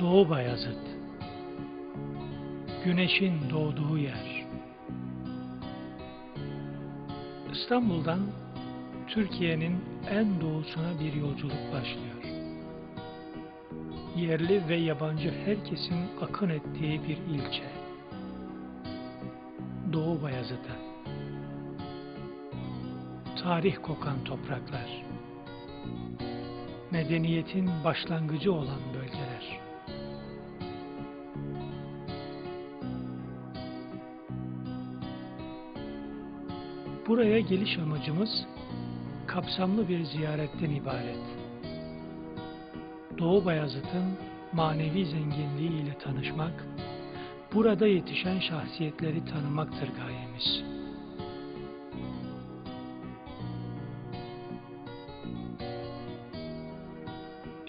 Doğu Bayazıt Güneşin doğduğu yer İstanbul'dan Türkiye'nin en doğusuna bir yolculuk başlıyor. Yerli ve yabancı herkesin akın ettiği bir ilçe. Doğu Bayazıt'a. Tarih kokan topraklar. Medeniyetin başlangıcı olan bölgeler. Buraya geliş amacımız kapsamlı bir ziyaretten ibaret. Doğu Bayazıt'ın manevi zenginliği ile tanışmak, burada yetişen şahsiyetleri tanımaktır gayemiz.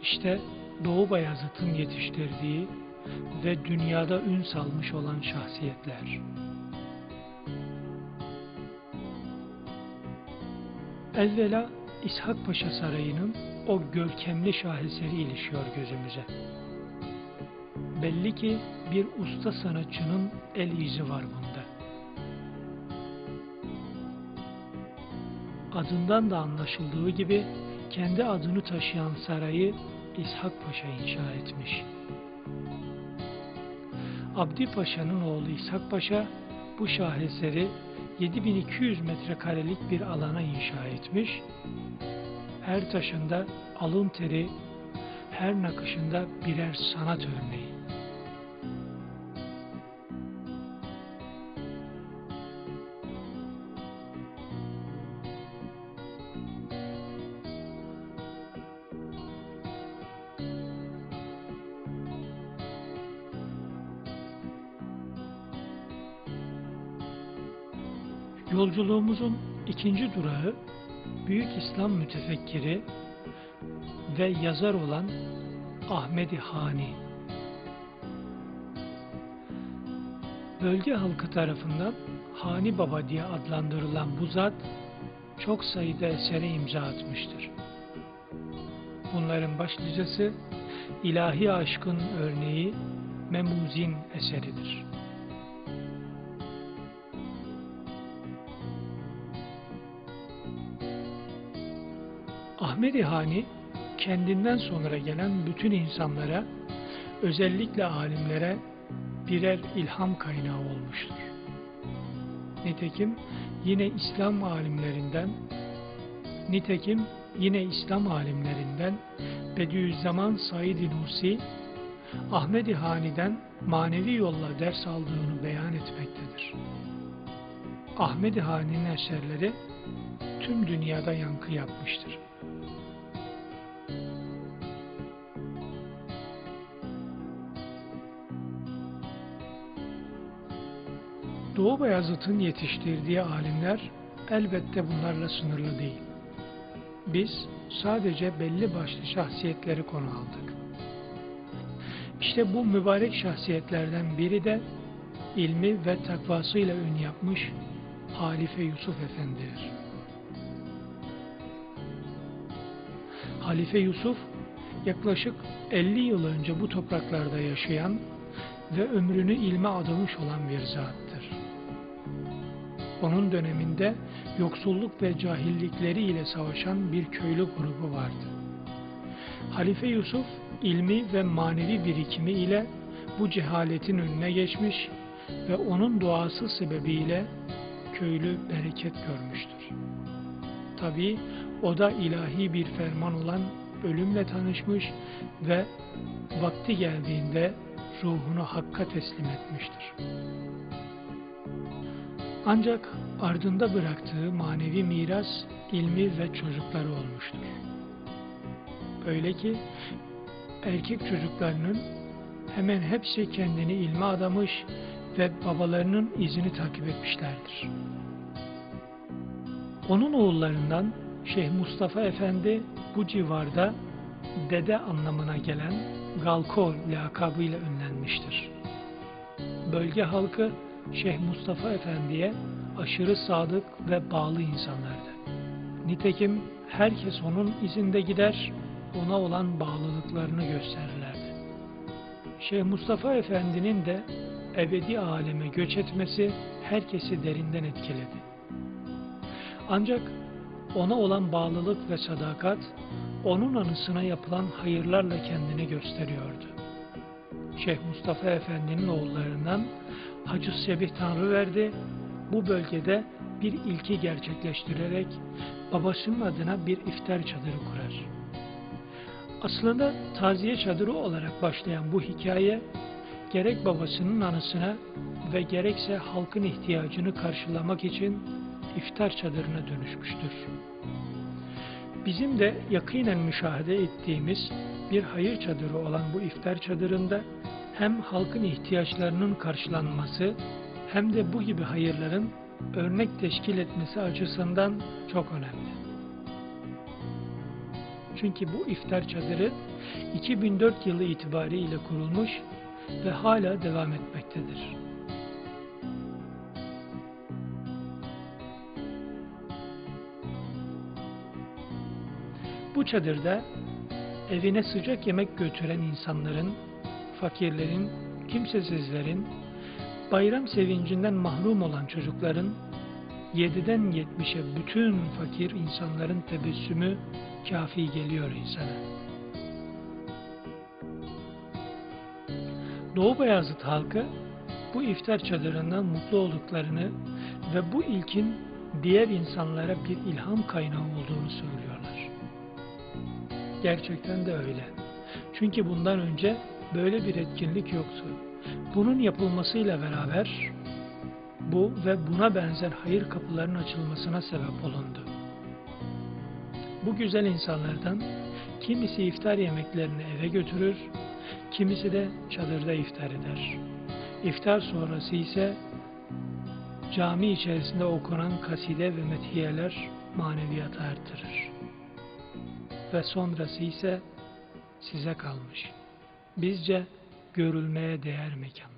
İşte Doğu Bayazıt'ın yetiştirdiği ve dünyada ün salmış olan şahsiyetler. Evvela İshak Paşa Sarayı'nın o görkemli şaheseri ilişiyor gözümüze. Belli ki bir usta sanatçının el izi var bunda. Adından da anlaşıldığı gibi kendi adını taşıyan sarayı İshak Paşa inşa etmiş. Abdi Paşa'nın oğlu İshak Paşa bu şaheseri 7200 metrekarelik bir alana inşa etmiş. Her taşında alın teri, her nakışında birer sanat örneği. Yolculuğumuzun ikinci durağı Büyük İslam mütefekkiri ve yazar olan Ahmedi Hani. Bölge halkı tarafından Hani Baba diye adlandırılan bu zat çok sayıda esere imza atmıştır. Bunların başlıcası İlahi Aşkın örneği Memuzin eseridir. Ahmedi Hani kendinden sonra gelen bütün insanlara özellikle alimlere birer ilham kaynağı olmuştur. Nitekim yine İslam alimlerinden nitekim yine İslam alimlerinden Bediüzzaman Said-i Nursi Ahmedi Hani'den manevi yolla ders aldığını beyan etmektedir. Ahmedi Hani'nin eserleri tüm dünyada yankı yapmıştır. Doğu Bayazıt'ın yetiştirdiği alimler elbette bunlarla sınırlı değil. Biz sadece belli başlı şahsiyetleri konu aldık. İşte bu mübarek şahsiyetlerden biri de ilmi ve takvasıyla ün yapmış Halife Yusuf Efendi'dir. Halife Yusuf yaklaşık 50 yıl önce bu topraklarda yaşayan ve ömrünü ilme adamış olan bir zattır. Onun döneminde yoksulluk ve cahillikleri ile savaşan bir köylü grubu vardı. Halife Yusuf ilmi ve manevi birikimi ile bu cehaletin önüne geçmiş ve onun duası sebebiyle köylü bereket görmüştür. Tabi o da ilahi bir ferman olan ölümle tanışmış ve vakti geldiğinde ruhunu Hakk'a teslim etmiştir. Ancak ardında bıraktığı manevi miras ilmi ve çocukları olmuştur. Öyle ki erkek çocuklarının hemen hepsi kendini ilme adamış ve babalarının izini takip etmişlerdir. Onun oğullarından Şeyh Mustafa Efendi bu civarda dede anlamına gelen Galkol lakabıyla ünlenmiştir. Bölge halkı Şeyh Mustafa Efendi'ye aşırı sadık ve bağlı insanlardı. Nitekim herkes onun izinde gider, ona olan bağlılıklarını gösterirlerdi. Şeyh Mustafa Efendi'nin de ebedi aleme göç etmesi herkesi derinden etkiledi. Ancak ona olan bağlılık ve sadakat, onun anısına yapılan hayırlarla kendini gösteriyordu. Şeyh Mustafa Efendi'nin oğullarından Hacı Sebih Tanrıverdi bu bölgede bir ilki gerçekleştirerek babasının adına bir iftar çadırı kurar. Aslında taziye çadırı olarak başlayan bu hikaye gerek babasının anısına ve gerekse halkın ihtiyacını karşılamak için iftar çadırına dönüşmüştür. Bizim de yakinen müşahede ettiğimiz bir hayır çadırı olan bu iftar çadırında hem halkın ihtiyaçlarının karşılanması hem de bu gibi hayırların örnek teşkil etmesi açısından çok önemli. Çünkü bu iftar çadırı 2004 yılı itibariyle kurulmuş ve hala devam etmektedir. Bu çadırda evine sıcak yemek götüren insanların, fakirlerin, kimsesizlerin, bayram sevincinden mahrum olan çocukların, 7'den 70'e bütün fakir insanların tebessümü kafi geliyor insana. Doğu Beyazıt halkı bu iftar çadırından mutlu olduklarını ve bu ilkin diğer insanlara bir ilham kaynağı olduğunu söylüyorlar. Gerçekten de öyle. Çünkü bundan önce böyle bir etkinlik yoktu. Bunun yapılmasıyla beraber bu ve buna benzer hayır kapılarının açılmasına sebep olundu. Bu güzel insanlardan kimisi iftar yemeklerini eve götürür, kimisi de çadırda iftar eder. İftar sonrası ise cami içerisinde okunan kaside ve methiyeler maneviyatı artırır. Ve sonrası ise size kalmış. Bizce görülmeye değer mekanlar.